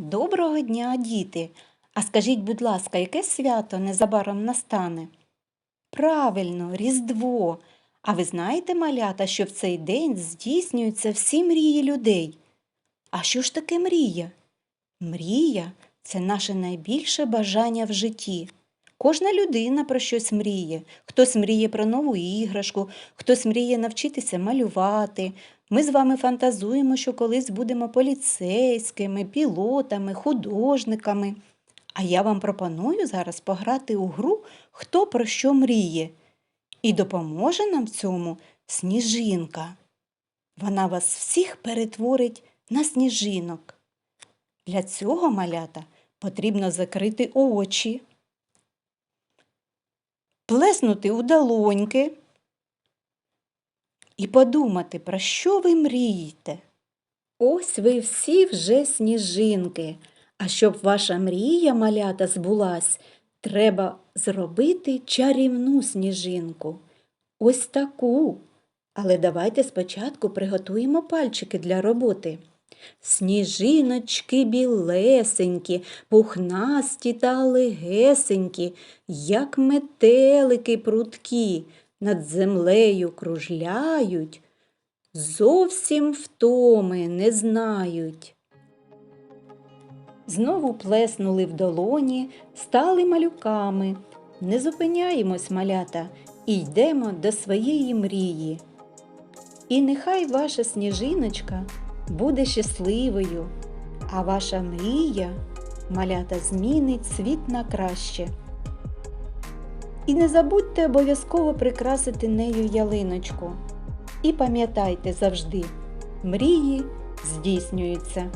Доброго дня, діти! А скажіть, будь ласка, яке свято незабаром настане? Правильно, Різдво. А ви знаєте, малята, що в цей день здійснюються всі мрії людей? А що ж таке мрія? Мрія це наше найбільше бажання в житті. Кожна людина про щось мріє. Хтось мріє про нову іграшку, хтось мріє навчитися малювати. Ми з вами фантазуємо, що колись будемо поліцейськими, пілотами, художниками. А я вам пропоную зараз пограти у гру Хто про що мріє. І допоможе нам в цьому сніжинка. Вона вас всіх перетворить на сніжинок. Для цього малята потрібно закрити очі, плеснути у долоньки і подумати, про що ви мрієте. Ось ви всі вже сніжинки. А щоб ваша мрія малята збулась, треба зробити чарівну сніжинку. Ось таку. Але давайте спочатку приготуємо пальчики для роботи. Сніжиночки білесенькі, пухнасті та легесенькі, як метелики прудкі, над землею кружляють, зовсім втоми не знають. Знову плеснули в долоні, стали малюками. Не зупиняємось, малята, і йдемо до своєї мрії. І нехай ваша сніжиночка буде щасливою, а ваша мрія, малята, змінить світ на краще. І не забудьте обов'язково прикрасити нею ялиночку. І пам'ятайте завжди, мрії здійснюються.